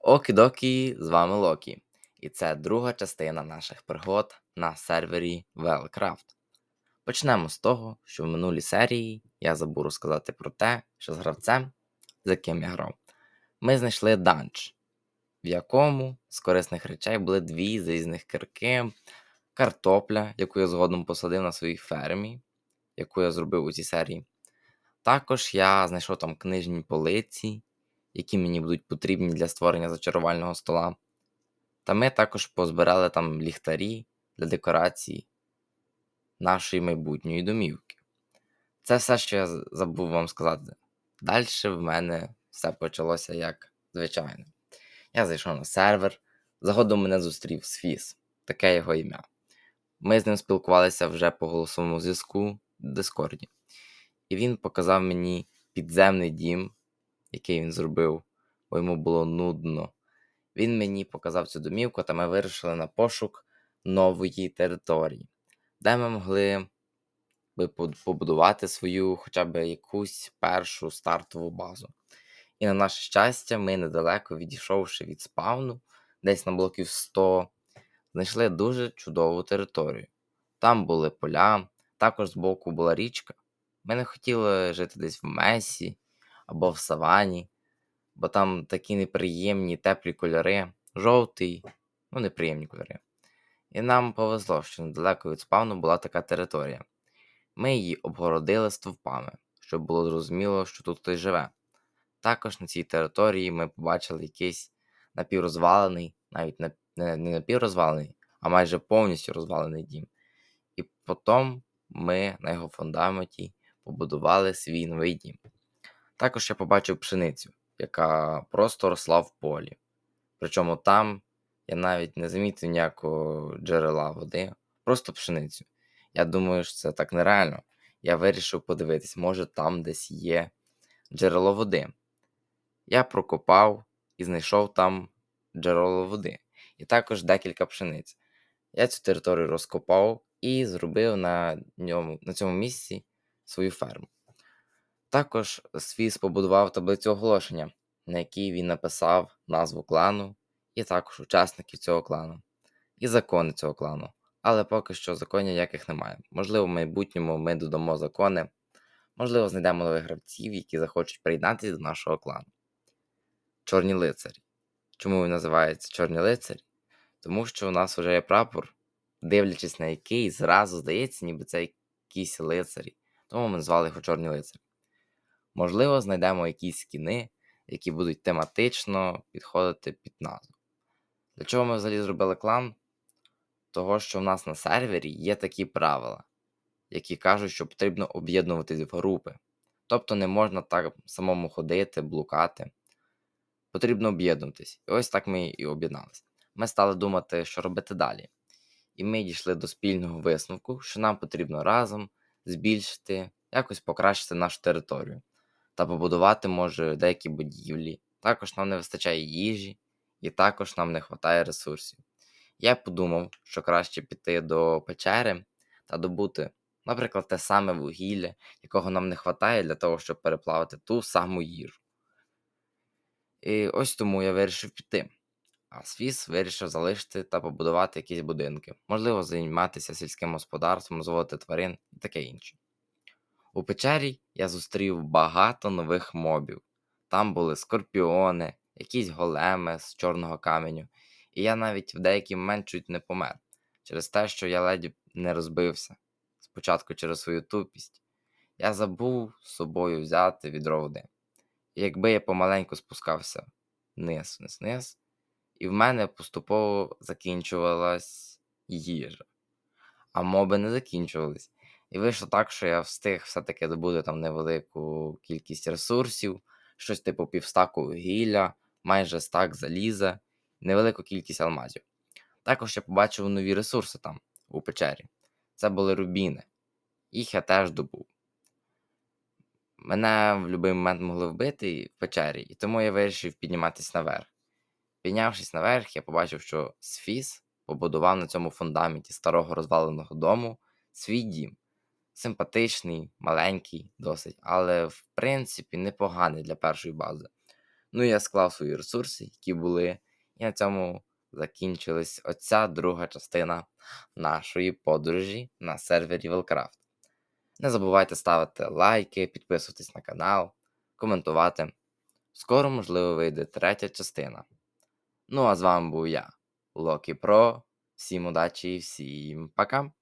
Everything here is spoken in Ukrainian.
Окі-докі, з вами Локі. І це друга частина наших пригод на сервері Wellcraft. Почнемо з того, що в минулій серії я забув розказати про те, що з гравцем, з яким я грав, ми знайшли данж, в якому з корисних речей були дві залізних кирки, картопля, яку я згодом посадив на своїй фермі, яку я зробив у цій серії. Також я знайшов там книжні полиці, які мені будуть потрібні для створення зачарувального стола. Та ми також позбирали там ліхтарі для декорації нашої майбутньої домівки. Це все, що я забув вам сказати. Далі в мене все почалося як звичайно. Я зайшов на сервер, згодом мене зустрів Сфіс, таке його ім'я. Ми з ним спілкувалися вже по голосовому зв'язку в Дискорді. І він показав мені підземний дім, який він зробив, бо йому було нудно. Він мені показав цю домівку, та ми вирішили на пошук нової території, де ми могли би побудувати свою хоча б якусь першу стартову базу. І на наше щастя, ми недалеко відійшовши від спавну, десь на блоків 100, знайшли дуже чудову територію. Там були поля, також збоку була річка. Ми не хотіли жити десь в Месі або в Савані, бо там такі неприємні теплі кольори, жовтий, ну неприємні кольори. І нам повезло, що недалеко від спавну була така територія. Ми її обгородили стовпами, щоб було зрозуміло, що тут хтось живе. Також на цій території ми побачили якийсь напіврозвалений, навіть не, напіврозвалений, а майже повністю розвалений дім. І потім ми на його фундаменті побудували свій новий дім. Також я побачив пшеницю, яка просто росла в полі. Причому там я навіть не замітив ніякого джерела води, просто пшеницю. Я думаю, що це так нереально. Я вирішив подивитись, може там десь є джерело води. Я прокопав і знайшов там джерело води, і також декілька пшениць. Я цю територію розкопав і зробив на ньому, на цьому місці свою ферму. Також Свіс побудував таблицю оголошення, на якій він написав назву клану, і також учасників цього клану, і закони цього клану. Але поки що законів ніяких немає. Можливо, в майбутньому ми додамо закони, можливо, знайдемо нових гравців, які захочуть приєднатися до нашого клану. Чорні лицарі. Чому він називається Чорні лицарі? Тому що у нас вже є прапор, дивлячись на який, зразу здається, ніби це якісь лицарі. Тому ми назвали його Чорні лицарі. Можливо, знайдемо якісь скіни, які будуть тематично підходити під назву. Для чого ми взагалі зробили клан? Того, що в нас на сервері є такі правила, які кажуть, що потрібно об'єднуватись в групи. Тобто не можна так самому ходити, блукати. Потрібно об'єднуватись. І ось так ми і об'єдналися. Ми стали думати, що робити далі. І ми дійшли до спільного висновку, що нам потрібно разом збільшити, якось покращити нашу територію та побудувати може деякі будівлі. Також нам не вистачає їжі, і також нам не вистачає ресурсів. Я подумав, що краще піти до печери та добути, наприклад, те саме вугілля, якого нам не вистачає для того, щоб переплавити ту саму їжу. І ось тому я вирішив піти. А Свіс вирішив залишити та побудувати якісь будинки, можливо, займатися сільським господарством, розводити тварин і таке інше. У печері я зустрів багато нових мобів. Там були скорпіони, якісь големи з чорного каменю, і я навіть в деякий момент чуть не помер через те, що я ледь не розбився. Спочатку через свою тупість. Я забув з собою взяти відро води. І якби я помаленьку спускався вниз, вниз, вниз, і в мене поступово закінчувалась їжа. А моби не закінчувались. І вийшло так, що я встиг все-таки добути там невелику кількість ресурсів, щось типу півстаку гілля, майже стак заліза, невелику кількість алмазів. Також я побачив нові ресурси там, у печері. Це були рубіни. Їх я теж добув. Мене в будь-який момент могли вбити в печері, і тому я вирішив підніматися наверх. Піднявшись наверх, я побачив, що Сфіс побудував на цьому фундаменті старого розваленого дому свій дім симпатичний, маленький, досить, але в принципі непоганий для першої бази. Ну, я склав свої ресурси, які були, і на цьому закінчилась оця друга частина нашої подорожі на сервері Велкрафт. Не забувайте ставити лайки, підписуватись на канал, коментувати. Скоро, можливо, вийде третя частина. Ну, а з вами був я, Локі Про. Всім удачі і всім пока!